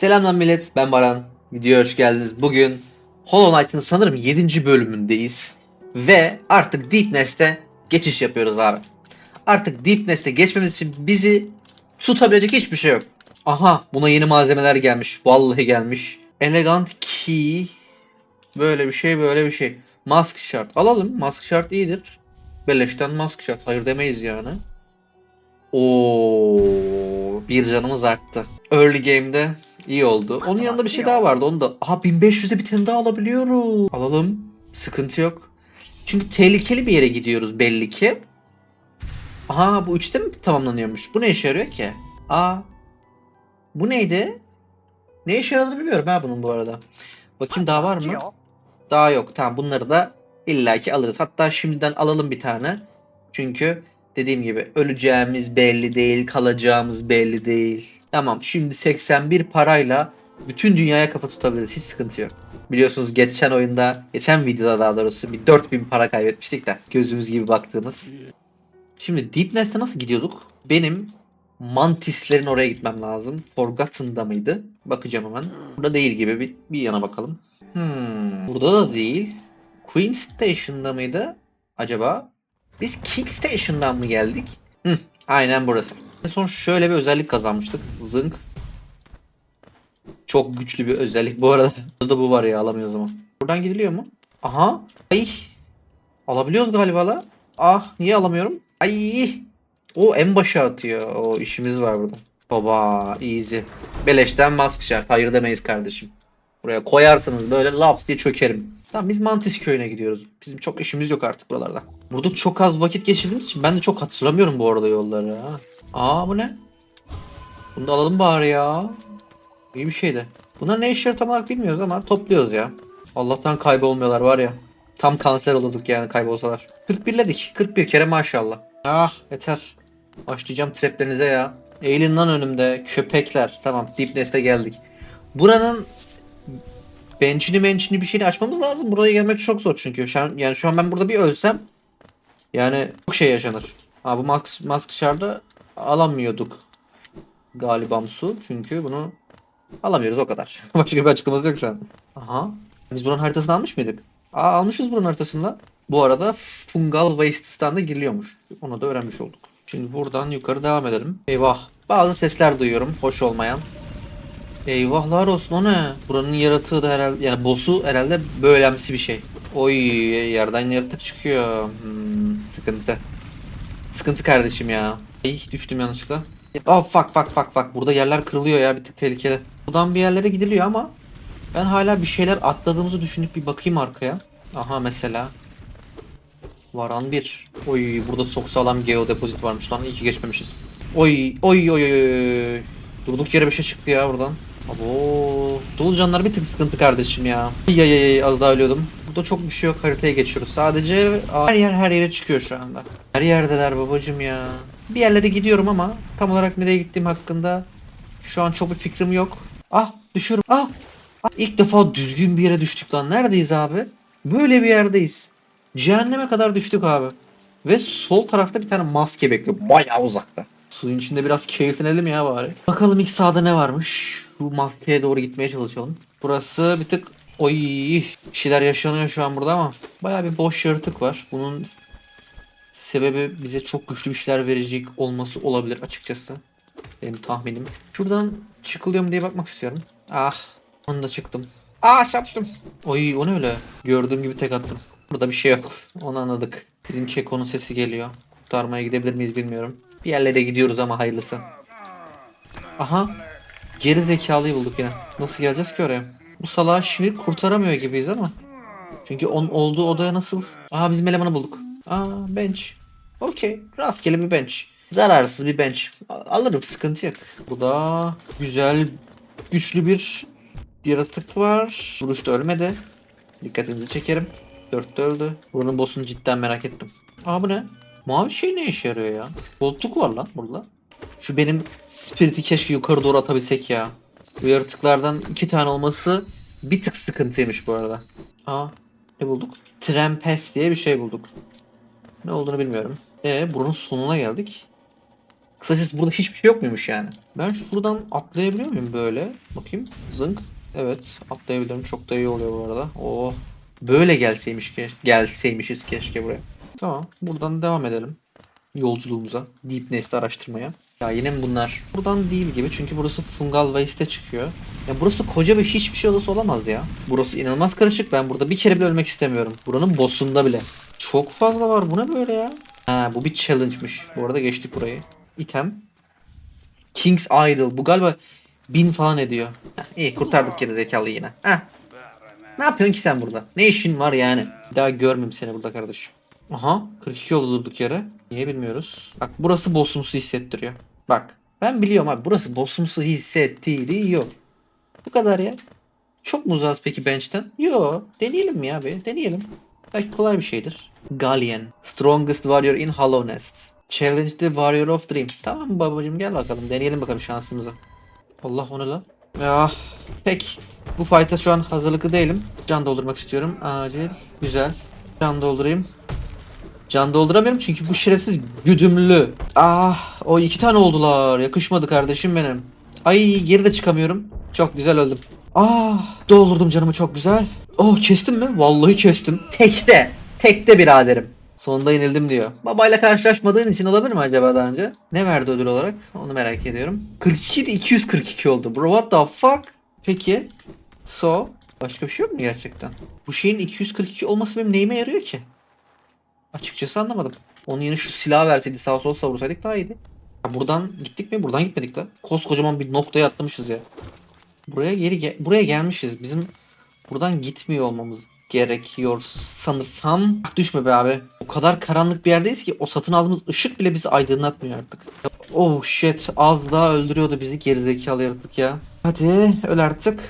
Selamlar millet, ben Baran. Videoya hoş geldiniz. Bugün Hollow Knight'ın sanırım 7. bölümündeyiz. Ve artık Deep Nest'e geçiş yapıyoruz abi. Artık Deep Nest'e geçmemiz için bizi tutabilecek hiçbir şey yok. Aha, buna yeni malzemeler gelmiş. Vallahi gelmiş. Elegant Key. Böyle bir şey, böyle bir şey. Mask şart. Alalım. Mask şart iyidir. Beleşten mask şart. Hayır demeyiz yani. Oo, bir canımız arttı. Early game'de iyi oldu. Onun yanında bir şey daha vardı. Onu da aha 1500'e bir tane daha alabiliyoruz. Alalım. Sıkıntı yok. Çünkü tehlikeli bir yere gidiyoruz belli ki. Aha bu 3'te mi tamamlanıyormuş? Bu ne işe yarıyor ki? Aa. Bu neydi? Ne işe yaradığını bilmiyorum ha bunun bu arada. Bakayım daha var mı? Daha yok. Tamam bunları da illaki alırız. Hatta şimdiden alalım bir tane. Çünkü dediğim gibi öleceğimiz belli değil, kalacağımız belli değil. Tamam şimdi 81 parayla bütün dünyaya kafa tutabiliriz. Hiç sıkıntı yok. Biliyorsunuz geçen oyunda, geçen videoda daha doğrusu bir 4000 para kaybetmiştik de gözümüz gibi baktığımız. Şimdi Deep Nest'e nasıl gidiyorduk? Benim mantislerin oraya gitmem lazım. Forgotten'da mıydı? Bakacağım hemen. Burada değil gibi bir, bir yana bakalım. Hmm, burada da değil. Queen Station'da mıydı? Acaba? Biz King Station'dan mı geldik? Hı, aynen burası. En son şöyle bir özellik kazanmıştık. Zınk. Çok güçlü bir özellik. Bu arada burada bu var ya alamıyoruz ama. Buradan gidiliyor mu? Aha. Ay. Alabiliyoruz galiba la. Ah niye alamıyorum? Ay. O en başa atıyor. O işimiz var burada. Baba easy. Beleşten mask şart. Hayır demeyiz kardeşim. Buraya koyarsınız böyle laps diye çökerim. Tamam biz Mantis köyüne gidiyoruz. Bizim çok işimiz yok artık buralarda. Burada çok az vakit geçirdiğimiz için ben de çok hatırlamıyorum bu arada yolları. Ha. Aa bu ne? Bunu da alalım bari ya. İyi bir şeydi. Bunlar ne işleri tam olarak bilmiyoruz ama topluyoruz ya. Allah'tan kaybolmuyorlar var ya. Tam kanser olurduk yani kaybolsalar. 41'ledik. 41 kere maşallah. Ah yeter. Başlayacağım traplerinize ya. Eğilin lan önümde. Köpekler. Tamam Deep Nest'e geldik. Buranın benchini menchini bir şeyini açmamız lazım. Buraya gelmek çok zor çünkü. Şu an, yani şu an ben burada bir ölsem yani çok şey yaşanır. Ha bu mask, mask şardı alamıyorduk. Galiba su. Çünkü bunu alamıyoruz o kadar. Başka bir açıklaması yok şu an. Aha. Biz buranın haritasını almış mıydık? Aa almışız buranın haritasında. Bu arada Fungal Waste'den de giriliyormuş. Onu da öğrenmiş olduk. Şimdi buradan yukarı devam edelim. Eyvah. Bazı sesler duyuyorum. Hoş olmayan. Eyvahlar olsun o ne? Buranın yaratığı da herhalde yani boss'u herhalde böylemsi bir şey. Oy yerden yaratık çıkıyor. Hmm, sıkıntı. Sıkıntı kardeşim ya. Ey düştüm yanlışlıkla. Oh fuck fuck fuck fuck. Burada yerler kırılıyor ya bir tık tehlikeli. Buradan bir yerlere gidiliyor ama ben hala bir şeyler atladığımızı düşünüp bir bakayım arkaya. Aha mesela. Varan bir. Oy burada çok sağlam geodepozit varmış lan. İyi ki geçmemişiz. Oy oy oy oy. Durduk yere bir şey çıktı ya buradan. Abo. Solucanlar bir tık sıkıntı kardeşim ya. Ay ay ay az daha ölüyordum. Burada çok bir şey yok haritaya geçiyoruz. Sadece her yer her yere çıkıyor şu anda. Her yerdeler babacım ya. Bir yerlere gidiyorum ama tam olarak nereye gittiğim hakkında şu an çok bir fikrim yok. Ah düşüyorum. Ah. ah. İlk defa düzgün bir yere düştük lan. Neredeyiz abi? Böyle bir yerdeyiz. Cehenneme kadar düştük abi. Ve sol tarafta bir tane maske bekliyor. Bayağı uzakta. Suyun içinde biraz keyiflenelim ya bari. Bakalım ilk sağda ne varmış. Şu maskeye doğru gitmeye çalışalım. Burası bir tık oy bir şeyler yaşanıyor şu an burada ama bayağı bir boş yaratık var. Bunun sebebi bize çok güçlü bir şeyler verecek olması olabilir açıkçası. Benim tahminim. Şuradan çıkılıyor mu diye bakmak istiyorum. Ah onu da çıktım. Aa aşağı düştüm. Oy o ne öyle? Gördüğüm gibi tek attım. Burada bir şey yok. Onu anladık. Bizim Keko'nun sesi geliyor. Kurtarmaya gidebilir miyiz bilmiyorum. Bir yerlere gidiyoruz ama hayırlısı. Aha. Geri zekalıyı bulduk yine. Nasıl geleceğiz ki oraya? Bu salağı şimdi kurtaramıyor gibiyiz ama. Çünkü onun olduğu odaya nasıl? Aha bizim elemanı bulduk. Aa bench. Okey. Rastgele bir bench. Zararsız bir bench. Alırım sıkıntı yok. Bu da güzel güçlü bir yaratık var. Vuruşta ölmedi. Dikkatinizi çekerim. Dörtte öldü. Buranın boss'unu cidden merak ettim. Aa bu ne? Mavi şey ne işe yarıyor ya? Koltuk var lan burada. Şu benim spirit'i keşke yukarı doğru atabilsek ya. Bu yaratıklardan iki tane olması bir tık sıkıntıymış bu arada. Aa ne bulduk? Trempes diye bir şey bulduk. Ne olduğunu bilmiyorum. E buranın sonuna geldik. Kısacası burada hiçbir şey yok muymuş yani? Ben şuradan atlayabiliyor muyum böyle? Bakayım. Zınk. Evet atlayabilirim. Çok da iyi oluyor bu arada. Oh. Böyle gelseymiş ke gelseymişiz keşke buraya. Tamam. Buradan devam edelim. Yolculuğumuza. Deep Nest'i araştırmaya. Ya yine mi bunlar? Buradan değil gibi çünkü burası Fungal Waste'e çıkıyor. Ya burası koca bir hiçbir şey odası olamaz ya. Burası inanılmaz karışık. Ben burada bir kere bile ölmek istemiyorum. Buranın boss'unda bile. Çok fazla var. Bu ne böyle ya? Ha bu bir challenge'mış. Bu arada geçtik burayı. Item. King's Idol. Bu galiba bin falan ediyor. Heh, iyi kurtardık geri zekalı yine. Heh. Ne yapıyorsun ki sen burada? Ne işin var yani? Bir daha görmeyeyim seni burada kardeşim. Aha 42 oldu durduk yere. Niye bilmiyoruz. Bak burası bossumsu hissettiriyor. Bak ben biliyorum abi burası bossumsu hissettiriyor. Bu kadar ya. Çok mu uzağız peki bench'ten? Yo. Deneyelim mi ya be? Deneyelim. Belki kolay bir şeydir. Galien. Strongest warrior in Hollow Nest. Challenge the warrior of dream. Tamam babacım gel bakalım. Deneyelim bakalım şansımızı. Allah o ne lan? Ya pek bu fight'a şu an hazırlıklı değilim. Can doldurmak istiyorum. Acil. Güzel. Can doldurayım. Can dolduramıyorum çünkü bu şerefsiz güdümlü. Ah o iki tane oldular. Yakışmadı kardeşim benim. Ay geri de çıkamıyorum. Çok güzel öldüm. Ah doldurdum canımı çok güzel. Oh kestim mi? Vallahi kestim. Tekte. Tekte biraderim. Sonunda yenildim diyor. Babayla karşılaşmadığın için olabilir mi acaba daha önce? Ne verdi ödül olarak? Onu merak ediyorum. 42 de 242 oldu bro. What the fuck? Peki. So. Başka bir şey yok mu gerçekten? Bu şeyin 242 olması benim neyime yarıyor ki? Açıkçası anlamadım. Onun yerine şu silahı verseydi sağa sola savursaydık daha iyiydi. Ya buradan gittik mi? Buradan gitmedik la. Koskocaman bir noktaya atlamışız ya. Buraya geri ge- buraya gelmişiz. Bizim buradan gitmiyor olmamız gerekiyor sanırsam. Ah, Düşme be abi. O kadar karanlık bir yerdeyiz ki o satın aldığımız ışık bile bizi aydınlatmıyor artık. Oh shit az daha öldürüyordu bizi gerizekalı yaratık ya. Hadi öl artık.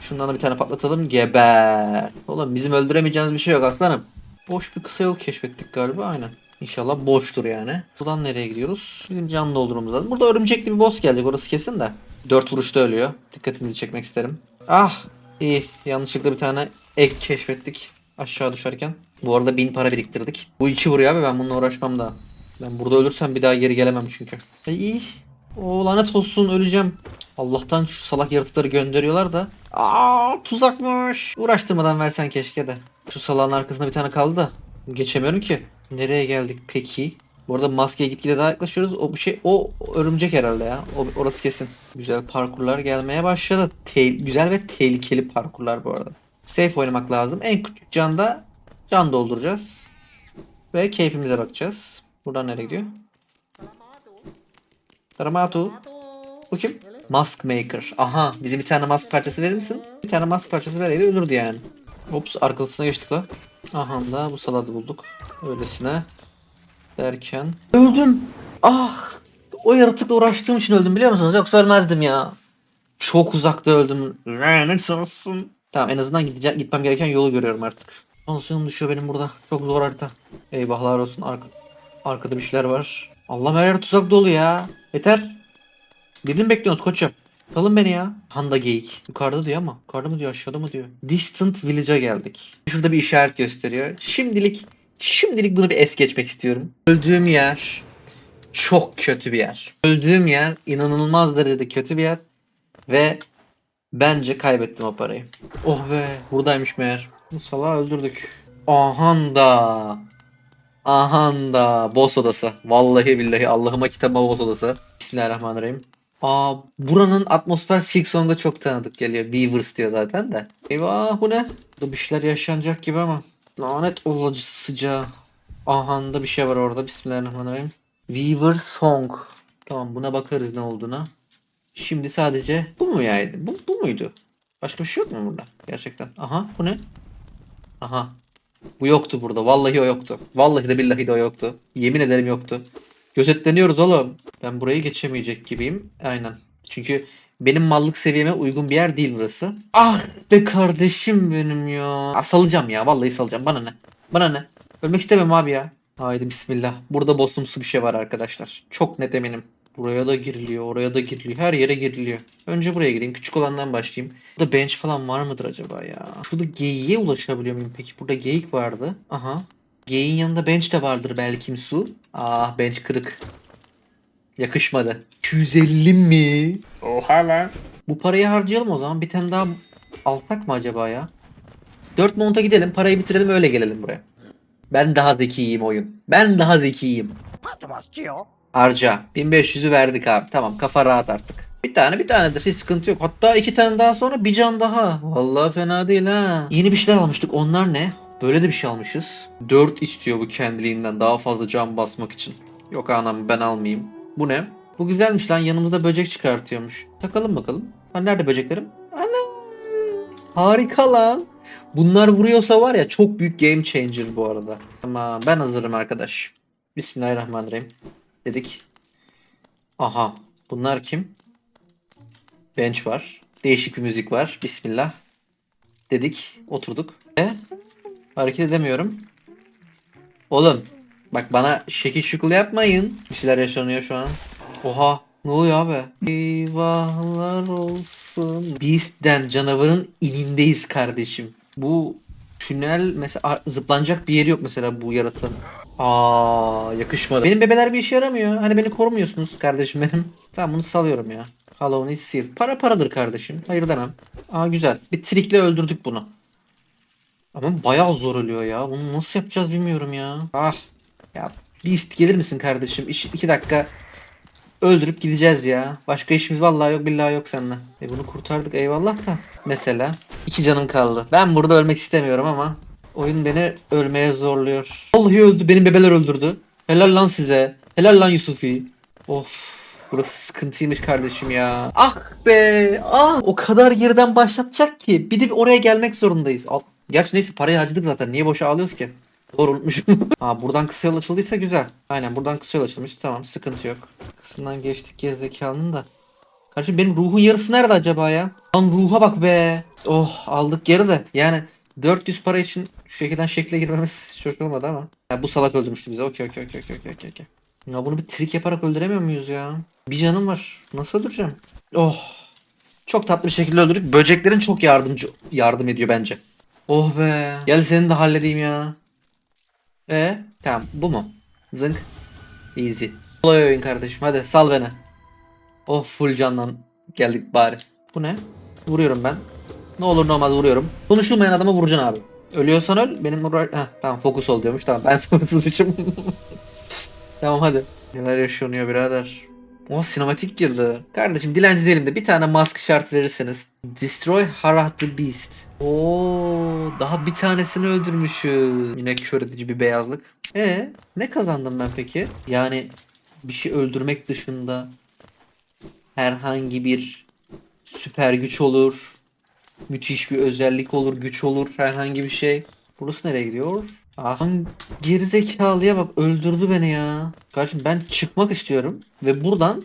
Şundan da bir tane patlatalım. Geber. Oğlum bizim öldüremeyeceğimiz bir şey yok aslanım. Boş bir kısa yol keşfettik galiba aynen. İnşallah boştur yani. Buradan nereye gidiyoruz? Bizim can doldurmamız lazım. Burada örümcekli bir boss gelecek orası kesin de. Dört vuruşta ölüyor. Dikkatinizi çekmek isterim. Ah iyi. Yanlışlıkla bir tane ek keşfettik. Aşağı düşerken. Bu arada bin para biriktirdik. Bu iki vuruyor abi ben bununla uğraşmam daha. Ben burada ölürsem bir daha geri gelemem çünkü. E, iyi. O lanet olsun öleceğim. Allah'tan şu salak yaratıkları gönderiyorlar da. Aa tuzakmış. Uğraştırmadan versen keşke de. Şu salağın arkasında bir tane kaldı da. Geçemiyorum ki. Nereye geldik peki? Bu arada maskeye gitgide daha yaklaşıyoruz. O bir şey o örümcek herhalde ya. O, orası kesin. Güzel parkurlar gelmeye başladı. Te- güzel ve tehlikeli parkurlar bu arada. Safe oynamak lazım. En küçük canda can dolduracağız. Ve keyfimize bakacağız. Buradan nereye gidiyor? Taramatu. Bu kim? Mask Maker. Aha bize bir tane mask parçası verir misin? Bir tane mask parçası vereydi ölürdü yani. Ops arkasına geçtik la. Aha da bu saladı bulduk. Öylesine. Derken. Öldüm. Ah. O yaratıkla uğraştığım için öldüm biliyor musunuz? Yoksa ölmezdim ya. Çok uzakta öldüm. Lanet olsun. Tamam en azından gidece- gitmem gereken yolu görüyorum artık. Tansiyonum düşüyor benim burada. Çok zor harita. Eyvahlar olsun. Arka, arkada bir şeyler var. Allah her yer tuzak dolu ya. Yeter. Birini mi bekliyorsunuz koçum? Salın beni ya. Handa geyik. Yukarıda diyor ama. Yukarıda mı diyor aşağıda mı diyor. Distant Village'a geldik. Şurada bir işaret gösteriyor. Şimdilik şimdilik bunu bir es geçmek istiyorum. Öldüğüm yer çok kötü bir yer. Öldüğüm yer inanılmaz derecede kötü bir yer. Ve bence kaybettim o parayı. Oh be buradaymış meğer. Bu salağı öldürdük. Ahanda. Ahanda. Boss odası. Vallahi billahi Allah'ıma kitaba boss odası. Bismillahirrahmanirrahim. Aa buranın atmosfer Silk Song'a çok tanıdık geliyor. Beavers diyor zaten de. Eyvah bu ne? Burada bir şeyler yaşanacak gibi ama. Lanet olacısıca. Ahanda bir şey var orada. Bismillahirrahmanirrahim. Weaver Song. Tamam buna bakarız ne olduğuna. Şimdi sadece bu mu yani? Bu, bu muydu? Başka bir şey yok mu burada? Gerçekten. Aha bu ne? Aha. Bu yoktu burada. Vallahi o yoktu. Vallahi de billahi de o yoktu. Yemin ederim yoktu. Gözetleniyoruz oğlum. Ben burayı geçemeyecek gibiyim. Aynen. Çünkü benim mallık seviyeme uygun bir yer değil burası. Ah be kardeşim benim ya. Aa, salacağım ya. Vallahi salacağım. Bana ne? Bana ne? Ölmek istemem abi ya. Haydi bismillah. Burada bossumsu bir şey var arkadaşlar. Çok net eminim. Buraya da giriliyor, oraya da giriliyor. Her yere giriliyor. Önce buraya gireyim. Küçük olandan başlayayım. Burada bench falan var mıdır acaba ya? Şurada geyiğe ulaşabiliyor muyum peki? Burada geyik vardı. Aha. G'in yanında bench de vardır belki su. Ah bench kırık. Yakışmadı. 250 mi? Oha lan. Bu parayı harcayalım o zaman. Bir tane daha alsak mı acaba ya? 4 monta gidelim, parayı bitirelim öyle gelelim buraya. Ben daha zekiyim oyun. Ben daha zekiyim. Harca. 1500'ü verdik abi. Tamam kafa rahat artık. Bir tane bir tanedir. Hiç sıkıntı yok. Hatta iki tane daha sonra bir can daha. Vallahi fena değil ha. Yeni bir şeyler almıştık. Onlar ne? Böyle de bir şey almışız. 4 istiyor bu kendiliğinden daha fazla can basmak için. Yok anam ben almayayım. Bu ne? Bu güzelmiş lan yanımızda böcek çıkartıyormuş. Takalım bakalım. Ha nerede böceklerim? Ana! Harika lan. Bunlar vuruyorsa var ya çok büyük game changer bu arada. Tamam ben hazırım arkadaş. Bismillahirrahmanirrahim. Dedik. Aha. Bunlar kim? Bench var. Değişik bir müzik var. Bismillah. Dedik. Oturduk. E? Hareket edemiyorum. Oğlum. Bak bana şekil şukul yapmayın. Bir şeyler yaşanıyor şu an. Oha. Ne oluyor abi? Eyvahlar olsun. Beast'den canavarın inindeyiz kardeşim. Bu tünel mesela zıplanacak bir yeri yok mesela bu yaratığın. Aa yakışmadı. Benim bebeler bir işe yaramıyor. Hani beni korumuyorsunuz kardeşim benim. Tamam bunu salıyorum ya. Halloween is sealed. Para paradır kardeşim. Hayır demem. Aa güzel. Bir trikle öldürdük bunu. Ama bayağı zor ölüyor ya. Bunu nasıl yapacağız bilmiyorum ya. Ah. Ya Beast gelir misin kardeşim? İş, iki dakika öldürüp gideceğiz ya. Başka işimiz vallahi yok billahi yok seninle. E bunu kurtardık eyvallah da. Mesela iki canım kaldı. Ben burada ölmek istemiyorum ama oyun beni ölmeye zorluyor. Vallahi öldü. Benim bebeler öldürdü. Helal lan size. Helal lan Yusufi. Of. Burası sıkıntıymış kardeşim ya. Ah be. Ah. O kadar geriden başlatacak ki. Bir de oraya gelmek zorundayız. Al. Gerçi neyse parayı harcadık zaten. Niye boşa ağlıyoruz ki? Doğru unutmuşum. ha buradan kısa yol açıldıysa güzel. Aynen buradan kısa yol açılmış. Tamam sıkıntı yok. Kısından geçtik gerizekalının da. Kardeşim benim ruhun yarısı nerede acaba ya? Lan ruha bak be. Oh aldık geri de. Yani 400 para için şu şekilden şekle girmemiz çok olmadı ama. Ya bu salak öldürmüştü bizi. Okey okey okey okey okey okey. Ya bunu bir trik yaparak öldüremiyor muyuz ya? Bir canım var. Nasıl öldüreceğim? Oh. Çok tatlı bir şekilde öldürdük. Böceklerin çok yardımcı yardım ediyor bence. Oh be. Gel seni de halledeyim ya. E tamam bu mu? Zınk. Easy. Kolay oyun kardeşim. Hadi sal beni. Oh full candan geldik bari. Bu ne? Vuruyorum ben. Ne olur ne olmaz vuruyorum. Konuşulmayan adama vuracaksın abi. Ölüyorsan öl. Benim vur... Heh, tamam fokus ol diyormuş. Tamam ben fokusuzmuşum. tamam hadi. Neler yaşanıyor birader. O sinematik girdi. Kardeşim dilenci değilim de bir tane mask şart verirseniz. Destroy Harah the Beast. Oo, daha bir tanesini öldürmüşüz. Yine kör edici bir beyazlık. E ne kazandım ben peki? Yani bir şey öldürmek dışında herhangi bir süper güç olur. Müthiş bir özellik olur, güç olur, herhangi bir şey. Burası nereye gidiyor? Aha gerizekalıya bak öldürdü beni ya. Kardeşim ben çıkmak istiyorum ve buradan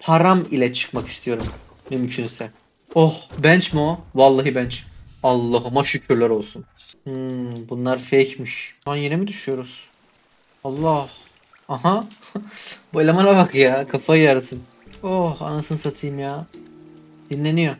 param ile çıkmak istiyorum mümkünse. Oh bench mi o? Vallahi bench. Allah'ıma şükürler olsun. Hmm, bunlar fake'miş. Şu yine mi düşüyoruz? Allah. Aha. Bu elemana bak ya. Kafayı yarasın. Oh anasını satayım ya. Dinleniyor.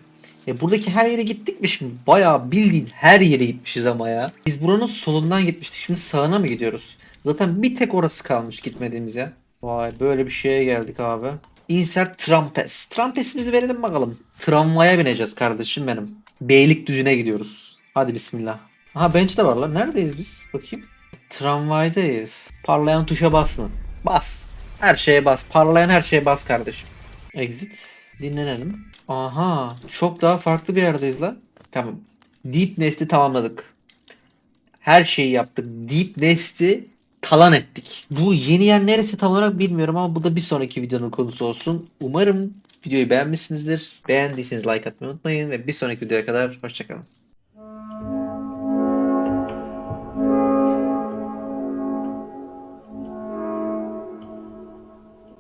E buradaki her yere gittik mi şimdi? Bayağı bildiğin her yere gitmişiz ama ya. Biz buranın solundan gitmiştik. Şimdi sağına mı gidiyoruz? Zaten bir tek orası kalmış gitmediğimiz ya. Vay böyle bir şeye geldik abi. Insert Trampes. Trampesimizi verelim bakalım. Tramvaya bineceğiz kardeşim benim. Beylikdüzü'ne gidiyoruz. Hadi bismillah. Aha bench de var lan. Neredeyiz biz? Bakayım. Tramvaydayız. Parlayan tuşa bas mı? Bas. Her şeye bas. Parlayan her şeye bas kardeşim. Exit. Dinlenelim. Aha. Çok daha farklı bir yerdeyiz lan. Tamam. Deep Nest'i tamamladık. Her şeyi yaptık. Deep Nest'i talan ettik. Bu yeni yer neresi tam olarak bilmiyorum ama bu da bir sonraki videonun konusu olsun. Umarım videoyu beğenmişsinizdir. Beğendiyseniz like atmayı unutmayın ve bir sonraki videoya kadar hoşçakalın.